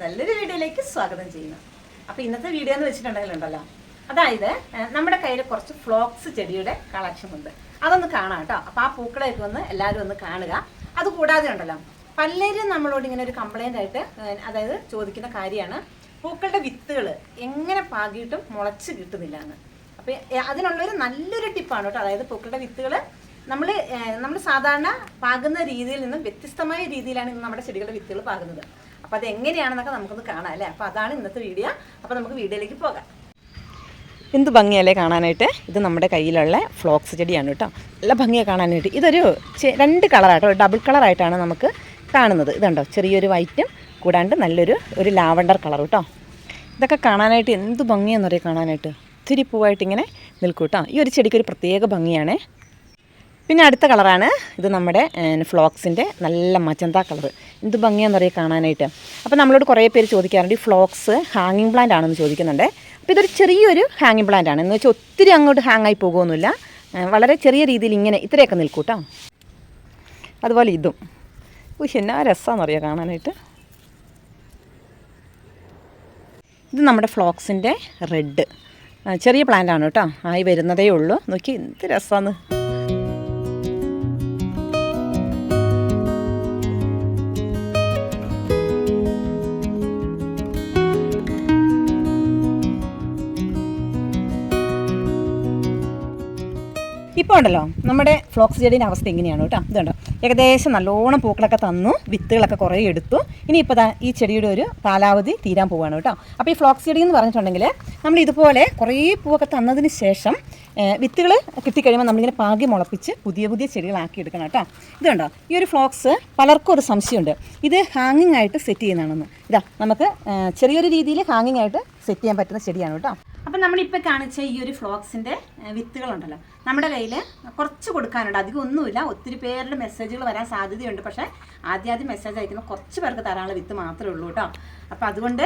നല്ലൊരു വീഡിയോയിലേക്ക് സ്വാഗതം ചെയ്യുന്നു. അപ്പോൾ ഇന്നത്തെ വീഡിയോ എന്ന് വെച്ചിട്ടുണ്ടെങ്കിലുണ്ടല്ലോ അതായത് നമ്മുടെ കയ്യിൽ കുറച്ച് ഫ്ലോക്സ് ചെടിയുടെ കളക്ഷൻ ഉണ്ട്. അതൊന്ന് കാണാം കേട്ടോ. അപ്പോൾ ആ പൂക്കളെയൊക്കെ ഒന്ന് എല്ലാവരും ഒന്ന് കാണുക. അതുകൂടാതെ ഉണ്ടല്ലോ പലരും നമ്മളോട് ഇങ്ങനെ ഒരു കംപ്ലൈന്റ് ആയിട്ട് അതായത് ചോദിക്കുന്ന കാര്യമാണ് പൂക്കളുടെ വിത്തുകൾ എങ്ങനെ പാകിയിട്ടും മുളച്ച് കിട്ടുന്നില്ല എന്ന്. അപ്പോൾ അതിനുള്ളൊരു നല്ലൊരു ടിപ്പാണ് കേട്ടോ. അതായത് പൂക്കളുടെ വിത്തുകൾ നമ്മൾ നമ്മൾ സാധാരണ പാകുന്ന രീതിയിൽ നിന്നും വ്യത്യസ്തമായ രീതിയിലാണ് നമ്മുടെ ചെടികളുടെ വിത്തുകൾ പാകുന്നത്. അപ്പോൾ അത് എങ്ങനെയാണെന്നൊക്കെ നമുക്കൊന്ന് കാണാം അല്ലേ? അപ്പോൾ അതാണ് ഇന്നത്തെ വീഡിയോ അപ്പോൾ നമുക്ക് വീഡിയോയിലേക്ക് പോകാം. എന്ത് ഭംഗിയല്ലേ കാണാനായിട്ട്? ഇത് നമ്മുടെ കയ്യിലുള്ള ഫ്ലോക്സ് ചെടിയാണ് കേട്ടോ. നല്ല ഭംഗിയാണ് കാണാനായിട്ട്. ഇതൊരു രണ്ട് കളറായിട്ടോ ഡബിൾ കളറായിട്ടാണ് നമുക്ക് കാണുന്നത്. ഇതുണ്ടോ? ചെറിയൊരു വൈറ്റും കൂടാണ്ട് നല്ലൊരു ഒരു ലാവണ്ടർ കളർ കേട്ടോ. ഇതൊക്കെ കാണാനായിട്ട് എന്ത് ഭംഗിയാണെന്ന് പറയാം കാണാനായിട്ട്? ഒത്തിരി പൂവായിട്ട് ഇങ്ങനെ നിൽക്കും കേട്ടോ. ഈ ഒരു ചെടിക്ക് ഒരു പ്രത്യേക ഭംഗിയാണേ. പിന്നെ അടുത്ത കളറാണ് ഇത് നമ്മുടെ ഫ്ലോക്സിന്റെ നല്ല മജന്ത കളർ എന്ത് ഭംഗിയാണെന്നറിയാം കാണാനായിട്ട്. അപ്പോൾ നമ്മളോട് കുറേ പേര് ചോദിക്കാറുണ്ട് ഈ ഫ്ലോക്സ് ഹാങ്ങിങ് പ്ലാന്റ് ആണെന്ന് ചോദിക്കുന്നുണ്ട്. അപ്പോൾ ഇതൊരു ചെറിയൊരു ഹാങ്ങിങ് പ്ലാന്റ് ആണ്. എന്ന് വെച്ചാൽ ഒത്തിരി അങ്ങോട്ട് ഹാങ് ആയി പോകുമൊന്നുമില്ല. വളരെ ചെറിയ രീതിയിൽ ഇങ്ങനെ ഇത്രയൊക്കെ നിൽക്കൂട്ടോ അതുപോലെ ഇതും. ഉയ്യ് എന്നാ രസമാണെന്ന് അറിയാം കാണാനായിട്ട്. ഇത് നമ്മുടെ ഫ്ലോക്സിന്റെ റെഡ്. ചെറിയ പ്ലാന്റ് ആണ് കേട്ടോ ആയി വരുന്നതേ ഉള്ളൂ. നോക്കി എന്ത് രസമാണ് ഇപ്പോൾ ഉണ്ടല്ലോ. നമ്മുടെ ഫ്ലോക്സ് ചെടീന്റെ അവസ്ഥ എങ്ങനെയാണ് കേട്ടോ. ഇതുണ്ടോ ഏകദേശം നല്ലോണം പൂക്കളൊക്കെ തന്നു വിത്തുകളൊക്കെ കുറേ എടുത്തു. ഇനി ദാ ഈ ചെടിയുടെ ഒരു കാലാവധി തീരാൻ പോവുകയാണ് കേട്ടോ. അപ്പോൾ ഈ ഫ്ലോക്സ് ചെടി എന്ന് പറഞ്ഞിട്ടുണ്ടെങ്കിൽ നമ്മൾ ഇതുപോലെ കുറേ പൂവൊക്കെ തന്നതിന് ശേഷം വിത്തുകൾ കിട്ടിക്കഴിയുമ്പോൾ നമ്മളിങ്ങനെ പാകി മുളപ്പിച്ച് പുതിയ പുതിയ ചെടികളാക്കി എടുക്കണം കേട്ടോ. ഇതുണ്ടോ ഈ ഒരു ഫ്ലോക്സ് പലർക്കും ഒരു സംശയമുണ്ട്. ഇത് ഹാങ്ങിങ് ആയിട്ട് സെറ്റ് ചെയ്യുന്നതാണെന്ന്. ഇതാ നമുക്ക് ചെറിയൊരു രീതിയിൽ ഹാങ്ങിങ് ആയിട്ട് സെറ്റ് ചെയ്യാൻ പറ്റുന്ന ചെടിയാണ് കേട്ടോ. അപ്പം നമ്മളിപ്പോൾ കാണിച്ച ഈ ഒരു ഫ്ലോക്സിന്റെ വിത്തുകളുണ്ടല്ലോ. നമ്മുടെ കയ്യിൽ കുറച്ച് കൊടുക്കാനുണ്ട്. അധികം ഒന്നുമില്ല. ഒത്തിരി പേരുടെ മെസ്സേജുകൾ വരാൻ സാധ്യതയുണ്ട്. പക്ഷേ ആദ്യം ആദ്യം മെസ്സേജ് അയക്കുന്ന കുറച്ച് പേർക്ക് തരാനുള്ള വിത്ത് മാത്രമേ ഉള്ളൂ കേട്ടോ. അപ്പോൾ അതുകൊണ്ട്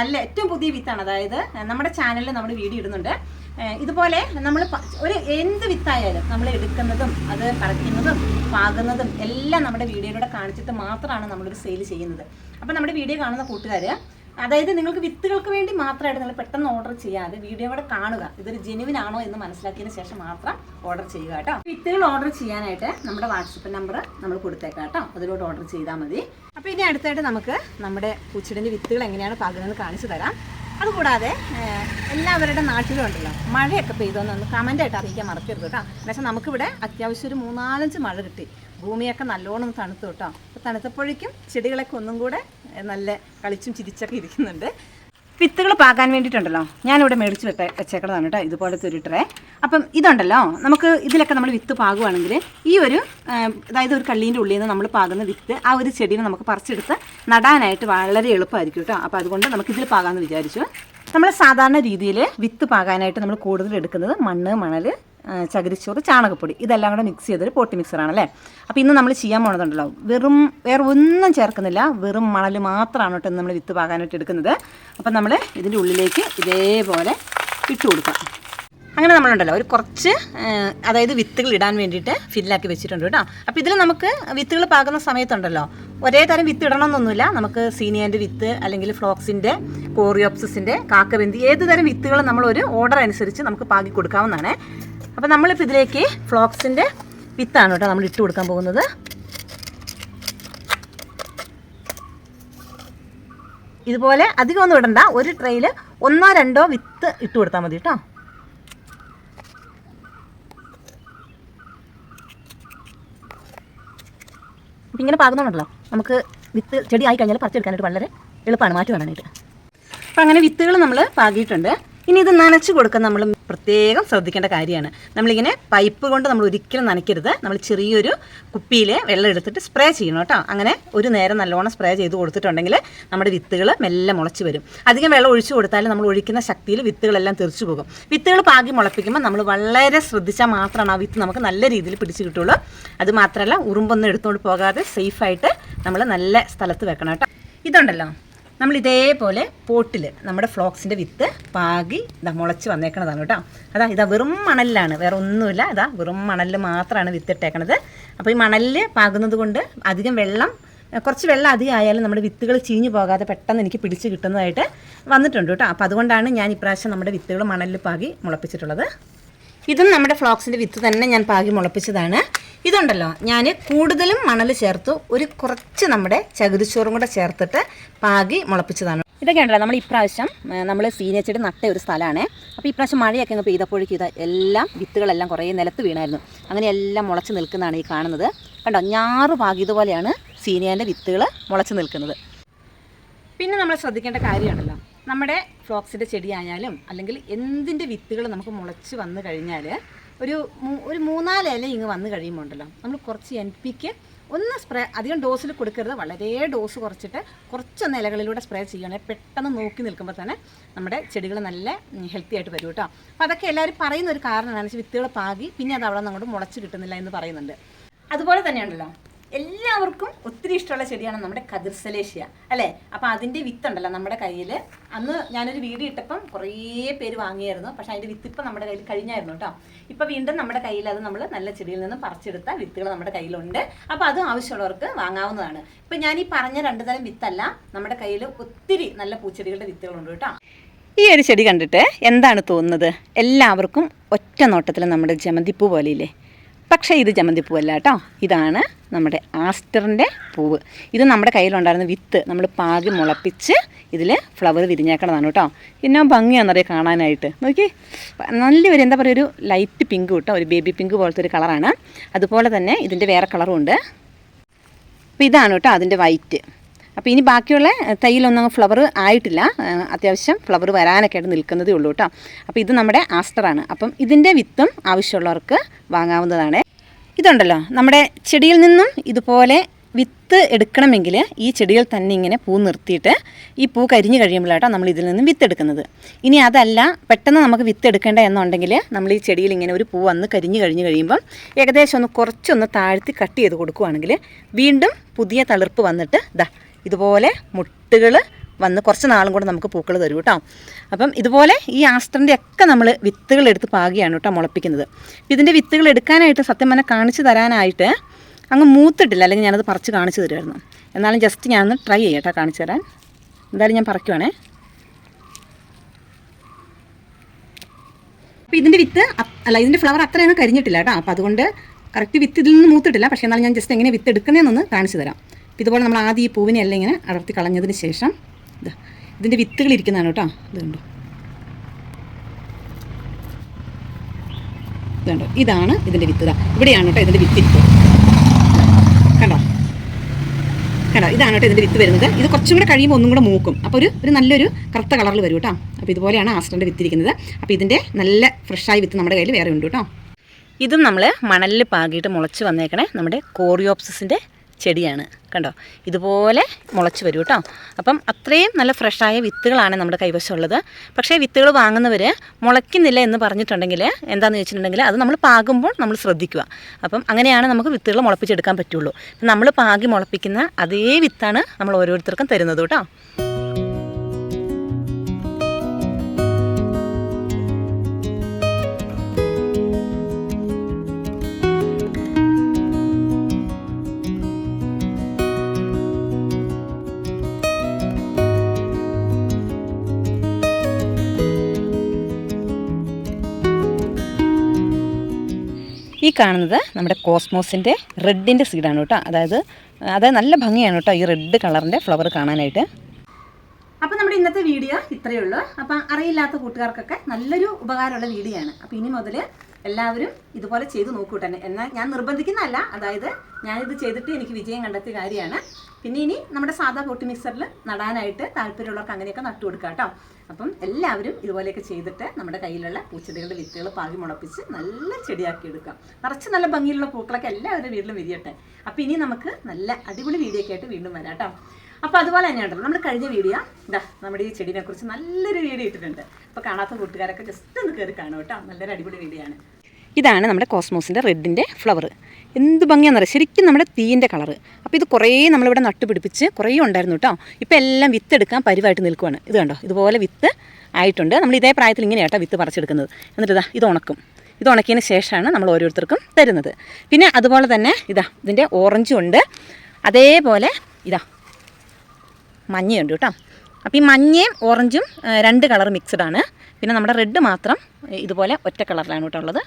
നല്ല ഏറ്റവും പുതിയ വിത്താണ്. അതായത് നമ്മുടെ ചാനലിൽ നമ്മൾ വീഡിയോ ഇടുന്നുണ്ട്. ഇതുപോലെ നമ്മൾ ഒരു എന്ത് വിത്തായാലും നമ്മൾ എടുക്കുന്നതും അത് പറിക്കുന്നതും പാകുന്നതും എല്ലാം നമ്മുടെ വീഡിയോയിലൂടെ കാണിച്ചിട്ട് മാത്രമാണ് നമ്മളൊരു സെയിൽ ചെയ്യുന്നത്. അപ്പോൾ നമ്മുടെ വീഡിയോ കാണുന്ന കൂട്ടുകാർ അതായത് നിങ്ങൾക്ക് വിത്തുകൾക്ക് വേണ്ടി മാത്രമായിട്ട് നിങ്ങൾ പെട്ടെന്ന് ഓർഡർ ചെയ്യാതെ വീഡിയോ ഇവിടെ കാണുക. ഇതൊരു ജെനുവിൻ ആണോ എന്ന് മനസ്സിലാക്കിയതിന് ശേഷം മാത്രം ഓർഡർ ചെയ്യുക കേട്ടോ. വിത്തുകൾ ഓർഡർ ചെയ്യാനായിട്ട് നമ്മുടെ വാട്സപ്പ് നമ്പർ നമ്മൾ കൊടുത്തേക്കാം കേട്ടോ. അതിലോട്ട് ഓർഡർ ചെയ്താൽ മതി. അപ്പോൾ ഇനി അടുത്തായിട്ട് നമുക്ക് നമ്മുടെ പൂച്ചെടിന്റെ വിത്തുകൾ എങ്ങനെയാണ് പാകുന്നത് കാണിച്ചു തരാം. അതുകൂടാതെ എല്ലാവരുടെ നാട്ടിലും ഉണ്ടല്ലോ മഴയൊക്കെ പെയ്തോന്നൊന്ന് കമന്റായിട്ട് അറിയിക്കാൻ മറക്കരുത് കേട്ടോ. എന്നുവെച്ചാൽ നമുക്കിവിടെ അത്യാവശ്യം ഒരു മൂന്നാലഞ്ച് മഴ കിട്ടി. ഭൂമിയൊക്കെ നല്ലോണം തണുത്തു കേട്ടോ. അപ്പോൾ തണുത്തപ്പോഴേക്കും ചെടികളൊക്കെ ഒന്നും കൂടെ നല്ല കളിച്ചും ചിരിച്ചൊക്കെ ഇരിക്കുന്നുണ്ട്. വിത്തുകൾ പാകാൻ വേണ്ടിയിട്ടുണ്ടല്ലോ. ഞാനിവിടെ മേടിച്ച് വെക്ക വെച്ചേക്കണതാണ് കേട്ടോ ഇതുപോലത്തെ ഒരു ട്രേ. അപ്പം ഇതുണ്ടല്ലോ നമുക്ക് ഇതിലൊക്കെ നമ്മൾ വിത്ത് പാകുവാണെങ്കിൽ ഈ ഒരു അതായത് ഒരു കള്ളീന്റെ ഉള്ളിൽ നിന്ന് നമ്മൾ പാകുന്ന വിത്ത് ആ ഒരു ചെടീനെ നമുക്ക് പറിച്ചെടുത്ത് നടാനായിട്ട് വളരെ എളുപ്പമായിരിക്കും കേട്ടോ. അപ്പോൾ അതുകൊണ്ട് നമുക്ക് ഇതിൽ പാകാമെന്ന് വിചാരിച്ചു. നമ്മൾ സാധാരണ രീതിയിൽ വിത്ത് പാകാനായിട്ട് നമ്മൾ കൂടുതൽ എടുക്കുന്നത് മണ്ണ് മണൽ ചകിരിച്ചോറ് ചാണകപ്പൊടി. ഇതെല്ലാം കൂടെ മിക്സ് ചെയ്തൊരു പോട്ടി മിക്സറാണല്ലേ അപ്പോൾ ഇന്ന് നമ്മൾ ചെയ്യാൻ പോണതുണ്ടല്ലോ. വെറും വേറെ ഒന്നും ചേർക്കുന്നില്ല. വെറും മണൽ മാത്രമാണ് കേട്ടോ നമ്മൾ വിത്ത് പാകാനായിട്ട് എടുക്കുന്നത്. അപ്പം നമ്മൾ ഇതിന്റെ ഉള്ളിലേക്ക് ഇതേപോലെ ഇട്ട് കൊടുക്കാം. അങ്ങനെ നമ്മളുണ്ടല്ലോ. ഒരു കുറച്ച് അതായത് വിത്തുകൾ ഇടാൻ വേണ്ടിയിട്ട് ഫില്ലാക്കി വെച്ചിട്ടുണ്ട് കേട്ടോ. അപ്പോൾ ഇതിൽ നമുക്ക് വിത്തുകൾ പാകുന്ന സമയത്തുണ്ടല്ലോ. ഒരേ തരം വിത്ത് ഇടണമെന്നൊന്നുമില്ല. നമുക്ക് സീനിയന്റെ വിത്ത് അല്ലെങ്കിൽ ഫ്ലോക്സിന്റെ കോറിയോപ്സിന്റെ കാക്കബന്തി ഏത് തരം വിത്തുകൾ നമ്മൾ ഒരു ഓർഡർ അനുസരിച്ച് നമുക്ക് പാകി കൊടുക്കാവുന്നതാണ്. അപ്പോൾ നമ്മളിപ്പോൾ ഇതിലേക്ക് ഫ്ലോക്സിന്റെ വിത്താണ് കേട്ടോ നമ്മൾ ഇട്ട് കൊടുക്കാൻ പോകുന്നത്. ഇതുപോലെ അധികം ഒന്നും ഇടണ്ട. ഒരു ട്രെയിൽ ഒന്നോ രണ്ടോ വിത്ത് ഇട്ട് കൊടുത്താൽ മതി കേട്ടോ. അപ്പം ഇങ്ങനെ പാകുന്നുണ്ടല്ലോ നമുക്ക് വിത്ത് ചെടി ആയി കഴിഞ്ഞാൽ പറിച്ചെടുക്കാനായിട്ട് വളരെ എളുപ്പമാണ്. മാറ്റി വേണമായിട്ട് അപ്പം അങ്ങനെ വിത്തുകൾ നമ്മൾ പാകിയിട്ടുണ്ട്. ഇനി ഇത് നനച്ചു കൊടുക്കാൻ നമ്മൾ പ്രത്യേകം ശ്രദ്ധിക്കേണ്ട കാര്യമാണ്. നമ്മളിങ്ങനെ പൈപ്പ് കൊണ്ട് നമ്മൾ ഒരിക്കലും നനയ്ക്കരുത്. നമ്മൾ ചെറിയൊരു കുപ്പിയിൽ വെള്ളം എടുത്തിട്ട് സ്പ്രേ ചെയ്യണം കേട്ടോ. അങ്ങനെ ഒരു നേരം നല്ലോണം സ്പ്രേ ചെയ്ത് കൊടുത്തിട്ടുണ്ടെങ്കിൽ നമ്മുടെ വിത്തുകൾ മെല്ലെ മുളച്ച് വരും. അധികം വെള്ളം ഒഴിച്ചു കൊടുത്താൽ നമ്മൾ ഒഴിക്കുന്ന ശക്തിയിൽ വിത്തുകളെല്ലാം തെറിച്ചു പോകും. വിത്തുകൾ പാകി മുളപ്പിക്കുമ്പോൾ നമ്മൾ വളരെ ശ്രദ്ധിച്ചാൽ മാത്രമാണ് ആ വിത്ത് നമുക്ക് നല്ല രീതിയിൽ പിടിച്ചു കിട്ടുള്ളൂ. അത് മാത്രമല്ല ഉറുമ്പൊന്നും എടുത്തുകൊണ്ട് പോകാതെ സേഫായിട്ട് നമ്മൾ നല്ല സ്ഥലത്ത് വെക്കണം കേട്ടോ. ഇതുണ്ടല്ലോ. നമ്മൾ ഇതേപോലെ പോട്ടിൽ നമ്മുടെ ഫ്ലോക്സിന്റെ വിത്ത് പാകി ഇതാ മുളച്ച് വന്നേക്കണതാണ് കേട്ടോ. അതാ ഇതാ വെറും മണലിലാണ്. വേറെ ഒന്നുമില്ല ഇതാ വെറും മണലിൽ മാത്രമാണ് വിത്ത് ഇട്ടേക്കണത്. അപ്പോൾ ഈ മണലിൽ പാകുന്നത് കൊണ്ട് അധികം വെള്ളം കുറച്ച് വെള്ളം അധികം ആയാലും നമ്മുടെ വിത്തുകൾ ചീഞ്ഞു പോകാതെ പെട്ടെന്ന് എനിക്ക് പിടിച്ച് കിട്ടുന്നതായിട്ട് വന്നിട്ടുണ്ട് കേട്ടോ. അപ്പോൾ അതുകൊണ്ടാണ് ഞാൻ ഇപ്രാവശ്യം നമ്മുടെ വിത്തുകൾ മണലിൽ പാകി മുളപ്പിച്ചിട്ടുള്ളത്. ഇതും നമ്മുടെ ഫ്ലോക്സിന്റെ വിത്ത് തന്നെ ഞാൻ പാകി മുളപ്പിച്ചതാണ്. ഇതുണ്ടല്ലോ ഞാൻ കൂടുതലും മണൽ ചേർത്തു ഒരു കുറച്ച് നമ്മുടെ ചകിരിച്ചോറും കൂടെ ചേർത്തിട്ട് പാകി മുളപ്പിച്ചതാണ്. ഇതൊക്കെ ഉണ്ടല്ലോ നമ്മൾ ഇപ്രാവശ്യം നമ്മൾ സീനിയച്ചെടി നട്ട ഒരു സ്ഥലമാണ്. അപ്പോൾ ഇപ്രാവശ്യം മഴയൊക്കെ അങ്ങ് പെയ്തപ്പോഴേക്കും ഇത് എല്ലാം വിത്തുകളെല്ലാം കുറേ നിലത്ത് വീണായിരുന്നു. അങ്ങനെ എല്ലാം മുളച്ച് നിൽക്കുന്നതാണ് ഈ കാണുന്നത്. കണ്ടോ ഞാറ് പാകിയതുപോലെയാണ് സീനിയന്റെ വിത്തുകൾ മുളച്ച് നിൽക്കുന്നത്. പിന്നെ നമ്മൾ ശ്രദ്ധിക്കേണ്ട കാര്യമാണല്ലോ നമ്മുടെ ഫ്ലോക്സിന്റെ ചെടിയായാലും അല്ലെങ്കിൽ എന്തിന്റെ വിത്തുകൾ നമുക്ക് മുളച്ച് വന്നു കഴിഞ്ഞാൽ ഒരു ഒരു മൂന്നാൽ ഇല ഇങ്ങ് വന്നു കഴിയുമ്പോൾ ഉണ്ടല്ലോ നമ്മൾ കുറച്ച് എൻ പിക്ക് ഒന്ന് സ്പ്രേ അധികം ഡോസിൽ കൊടുക്കരുത്. വളരെ ഡോസ് കുറച്ചിട്ട് കുറച്ചൊന്ന് ഇലകളിലൂടെ സ്പ്രേ ചെയ്യണേ പെട്ടെന്ന് നോക്കി നിൽക്കുമ്പോൾ തന്നെ നമ്മുടെ ചെടികൾ നല്ല ഹെൽത്തി ആയിട്ട് വരും കേട്ടോ അപ്പോൾ അതൊക്കെ എല്ലാവരും പറയുന്ന ഒരു കാരണമാണ്. വെച്ചാൽ വിത്തുകൾ പാകി പിന്നെ അത് അവിടെ നിന്ന് അങ്ങോട്ട് മുളച്ച് കിട്ടുന്നില്ല എന്ന് പറയുന്നുണ്ട്. അതുപോലെ തന്നെയുണ്ടല്ലോ എല്ലാവർക്കും ഒത്തിരി ഇഷ്ടമുള്ള ചെടിയാണ് നമ്മുടെ കതിർസലേഷ്യ അല്ലേ? അപ്പം അതിന്റെ വിത്തുണ്ടല്ലോ നമ്മുടെ കയ്യിൽ അന്ന് ഞാനൊരു വീഡിയോ ഇട്ടപ്പം കുറേ പേര് വാങ്ങിയായിരുന്നു. പക്ഷെ അതിന്റെ വിത്ത് ഇപ്പം നമ്മുടെ കയ്യിൽ കഴിഞ്ഞായിരുന്നു കേട്ടോ. ഇപ്പം വീണ്ടും നമ്മുടെ കയ്യിൽ അത് നമ്മൾ നല്ല ചെടിയിൽ നിന്ന് പറിച്ചെടുത്ത വിത്തുകൾ നമ്മുടെ കയ്യിലുണ്ട്. അപ്പോൾ അതും ആവശ്യമുള്ളവർക്ക് വാങ്ങാവുന്നതാണ്. ഇപ്പം ഞാൻ ഈ പറഞ്ഞ രണ്ട് തരം വിത്തല്ല നമ്മുടെ കയ്യിൽ ഒത്തിരി നല്ല പൂച്ചെടികളുടെ വിത്തുകളുണ്ട് കേട്ടോ. ഈ ഒരു ചെടി കണ്ടിട്ട് എന്താണ് തോന്നുന്നത്? എല്ലാവർക്കും ഒറ്റ നോട്ടത്തിൽ നമ്മുടെ ജമന്തിപ്പൂ പോലെയില്ലേ? പക്ഷേ ഇത് ജമന്തിപ്പൂവല്ല കേട്ടോ. ഇതാണ് നമ്മുടെ ആസ്റ്ററിന്റെ പൂവ്. ഇത് നമ്മുടെ കയ്യിലുണ്ടായിരുന്ന വിത്ത് നമ്മൾ പാകി മുളപ്പിച്ച് ഇതിൽ ഫ്ലവർ വിരിഞ്ഞേക്കണതാണ് കേട്ടോ. പിന്നെ ഭംഗിയാണെന്നറിയാം കാണാനായിട്ട്. നോക്കി. നല്ലൊരു എന്താ പറയുക ഒരു ലൈറ്റ് പിങ്ക് കേട്ടോ. ഒരു ബേബി പിങ്ക് പോലത്തെ ഒരു കളറാണ്. അതുപോലെ തന്നെ ഇതിന്റെ വേറെ കളറും ഉണ്ട്. അപ്പോൾ ഇതാണ് കേട്ടോ അതിന്റെ വൈറ്റ്. അപ്പോൾ ഇനി ബാക്കിയുള്ള തൈയിലൊന്നും ഫ്ലവർ ആയിട്ടില്ല. അത്യാവശ്യം ഫ്ലവർ വരാനൊക്കെ ആയിട്ട് നിൽക്കുന്നതേ ഉള്ളൂ കേട്ടോ അപ്പോൾ ഇത് നമ്മുടെ ആസ്റ്ററാണ് അപ്പം ഇതിന്റെ വിത്തും ആവശ്യമുള്ളവർക്ക് വാങ്ങാവുന്നതാണ്. ഇതുണ്ടല്ലോ നമ്മുടെ ചെടിയിൽ നിന്നും ഇതുപോലെ വിത്ത് എടുക്കണമെങ്കിൽ ഈ ചെടികൾ തന്നെ ഇങ്ങനെ പൂ നിർത്തിയിട്ട് ഈ പൂ കരിഞ്ഞു കഴിയുമ്പോഴാട്ടോ നമ്മൾ ഇതിൽ നിന്നും വിത്ത് എടുക്കുന്നത്. ഇനി അതല്ല പെട്ടെന്ന് നമുക്ക് വിത്ത് എടുക്കേണ്ട എന്നുണ്ടെങ്കിൽ നമ്മൾ ഈ ചെടിയിൽ ഇങ്ങനെ ഒരു പൂ വന്ന് കരിഞ്ഞു കഴിഞ്ഞ് കഴിയുമ്പം ഏകദേശം ഒന്ന് കുറച്ചൊന്ന് താഴ്ത്തി കട്ട് ചെയ്ത് കൊടുക്കുകയാണെങ്കിൽ വീണ്ടും പുതിയ തളിർപ്പ് വന്നിട്ട് ദാ ഇതുപോലെ മുട്ടുകൾ വന്ന് കുറച്ച് നാളും കൂടെ നമുക്ക് പൂക്കൾ തരും കേട്ടോ അപ്പം ഇതുപോലെ ഈ ആസ്റ്ററിന്റെ ഒക്കെ നമ്മൾ വിത്തുകൾ എടുത്ത് പാകിയാണ് കേട്ടോ മുളപ്പിക്കുന്നത്. ഇതിന്റെ വിത്തുകൾ എടുക്കാനായിട്ട് സത്യം പറഞ്ഞാൽ കാണിച്ചു തരാനായിട്ട് അങ്ങ് മൂത്തിട്ടില്ല. അല്ലെങ്കിൽ ഞാനത് പറിച്ച് കാണിച്ചു തരുമായിരുന്നു എന്നാലും ജസ്റ്റ് ഞാനൊന്ന് ട്രൈ ചെയ്യാം കേട്ടോ കാണിച്ചു തരാൻ. എന്തായാലും ഞാൻ പറിക്കുവാണേ. അപ്പോൾ ഇതിന്റെ വിത്ത് അല്ല ഇതിന്റെ ഫ്ലവർ അത്രയൊന്നും കരിഞ്ഞിട്ടില്ല കേട്ടോ അപ്പോൾ അതുകൊണ്ട് കറക്റ്റ് വിത്ത് ഇതിൽ നിന്ന് മൂത്തിട്ടില്ല. പക്ഷേ എന്നാലും ഞാൻ ജസ്റ്റ് എങ്ങനെ വിത്ത് എടുക്കുന്നതെന്നൊന്ന് കാണിച്ചു തരാം. ഇതുപോലെ നമ്മൾ ആദ്യം ഈ പൂവിനെ എല്ലാം ഇങ്ങനെ അടർത്തി കളഞ്ഞതിന് ശേഷം ഇത് ഇതിന്റെ വിത്തുകൾ ഇരിക്കുന്നതാണ് കേട്ടോ. ഇത് ഇതുണ്ടോ ഇത് ഇതാണ് ഇതിന്റെ വിത്ത്. ഇവിടെയാണ് കേട്ടോ ഇതിന്റെ വിത്ത് ഇരിക്കുന്നത്. കണ്ടോ? കണ്ടോ? ഇതാണ് കേട്ടോ ഇതിന്റെ വിത്ത് വരുന്നത്. ഇത് കുറച്ചും കൂടെ കഴിയുമ്പോൾ ഒന്നും കൂടെ മൂക്കും. അപ്പോൾ ഒരു ഒരു നല്ലൊരു കറുത്ത കളറിൽ വരും കേട്ടോ. അപ്പോൾ ഇതുപോലെയാണ് ആസ്റ്ററിന്റെ വിത്തിരിക്കുന്നത് അപ്പോൾ ഇതിന്റെ നല്ല ഫ്രഷായ വിത്ത് നമ്മുടെ കയ്യിൽ വേറെ ഉണ്ട് കേട്ടോ. ഇതും നമ്മൾ മണലിൽ പാകിയിട്ട് മുളച്ച് വന്നേക്കണേ നമ്മുടെ കോറിയോപ്സിന്റെ ചെടിയാണ്. കണ്ടോ? ഇതുപോലെ മുളച്ച് വരും കേട്ടോ അപ്പം അത്രയും നല്ല ഫ്രഷായ വിത്തുകളാണ് നമ്മുടെ കൈവശമുള്ളത്. പക്ഷേ വിത്തുകൾ വാങ്ങുന്നവർ മുളയ്ക്കുന്നില്ല എന്ന് പറഞ്ഞിട്ടുണ്ടെങ്കിൽ എന്താണെന്ന് വെച്ചിട്ടുണ്ടെങ്കിൽ അത് നമ്മൾ പാകുമ്പോൾ നമ്മൾ ശ്രദ്ധിക്കുക. അപ്പം അങ്ങനെയാണ് നമുക്ക് വിത്തുകൾ മുളപ്പിച്ചെടുക്കാൻ പറ്റുള്ളൂ. നമ്മൾ പാകി മുളപ്പിക്കുന്ന അതേ വിത്താണ് നമ്മൾ ഓരോരുത്തർക്കും തരുന്നത് കേട്ടോ ഈ കാണുന്നത് നമ്മുടെ കോസ്മോസിന്റെ റെഡിന്റെ സീഡാണ് കേട്ടോ. അതായത് അതായത് നല്ല ഭംഗിയാണ് കേട്ടോ ഈ റെഡ് കളറിന്റെ ഫ്ലവർ കാണാനായിട്ട്. അപ്പോൾ നമ്മുടെ ഇന്നത്തെ വീഡിയോ ഇത്രയേ ഉള്ളൂ. അപ്പം അറിയില്ലാത്ത കൂട്ടുകാർക്കൊക്കെ നല്ലൊരു ഉപകാരമുള്ള വീഡിയോ ആണ്. അപ്പോൾ ഇനി മുതൽ എല്ലാവരും ഇതുപോലെ ചെയ്ത് നോക്കൂ തന്നെ. എന്നാൽ ഞാൻ നിർബന്ധിക്കുന്നതല്ല. അതായത് ഞാനിത് ചെയ്തിട്ട് എനിക്ക് വിജയം കണ്ടെത്തിയ കാര്യമാണ്. പിന്നെ ഇനി നമ്മുടെ സാധാ പൊട്ടി മിക്സറിൽ നടാനായിട്ട് താല്പര്യമുള്ളവർക്ക് അങ്ങനെയൊക്കെ നട്ടു കൊടുക്കാം കേട്ടോ. അപ്പം എല്ലാവരും ഇതുപോലെയൊക്കെ ചെയ്തിട്ട് നമ്മുടെ കയ്യിലുള്ള പൂച്ചെടികളുടെ വിത്തുകൾ പാകി മുളപ്പിച്ച് നല്ല ചെടിയാക്കി എടുക്കാം. നിറച്ച് നല്ല ഭംഗിയുള്ള പൂക്കളൊക്കെ എല്ലാവരും വീട്ടിലും വിരിയട്ടെ. അപ്പം ഇനി നമുക്ക് നല്ല അടിപൊളി വീഡിയോ ഒക്കെ ആയിട്ട് വീണ്ടും വരാം കേട്ടോ. അപ്പോൾ അതുപോലെ തന്നെയാണ് നമ്മൾ കഴിഞ്ഞ വീഡിയോ ഇതാ നമ്മുടെ ഈ ചെടീനെ കുറിച്ച് നല്ലൊരു വീഡിയോ ഇട്ടിട്ടുണ്ട്. അപ്പോൾ കാണാത്ത കൂട്ടുകാരൊക്കെ ജസ്റ്റ് ഒന്ന് കയറി കാണും കേട്ടോ. നല്ലൊരു അടിപൊളി വീഡിയോ ആണ്. ഇതാണ് നമ്മുടെ കോസ്മോസിന്റെ റെഡിന്റെ ഫ്ലവർ എന്ത് ഭംഗിയാണെന്നറിയാം ശരിക്കും നമ്മുടെ തീയിന്റെ കളറ് അപ്പോൾ ഇത് കുറേ നമ്മളിവിടെ നട്ടുപിടിപ്പിച്ച് കുറേ ഉണ്ടായിരുന്നു കേട്ടോ. ഇപ്പോൾ എല്ലാം വിത്ത് എടുക്കാൻ പരിവായിട്ട് നിൽക്കുവാണ്. ഇത് കണ്ടോ? ഇതുപോലെ വിത്ത് ആയിട്ടുണ്ട്. നമ്മൾ ഇതേ പ്രായത്തിൽ ഇങ്ങനെയാണ് കേട്ടോ വിത്ത് പറിച്ചെടുക്കുന്നത്. എന്നിട്ട് ഇതാ ഇത് ഉണക്കും. ഇത് ഉണക്കിയതിന് ശേഷമാണ് നമ്മൾ ഓരോരുത്തർക്കും തരുന്നത്. പിന്നെ അതുപോലെ തന്നെ ഇതാ ഇതിന്റെ ഓറഞ്ചും ഉണ്ട്. അതേപോലെ ഇതാ മഞ്ഞയുണ്ട് കേട്ടോ. അപ്പോൾ ഈ മഞ്ഞയും ഓറഞ്ചും രണ്ട് കളർ മിക്സ്ഡാണ് പിന്നെ നമ്മുടെ റെഡ് മാത്രം ഇതുപോലെ ഒറ്റ കളറിലാണ് കേട്ടോ ഉള്ളത്.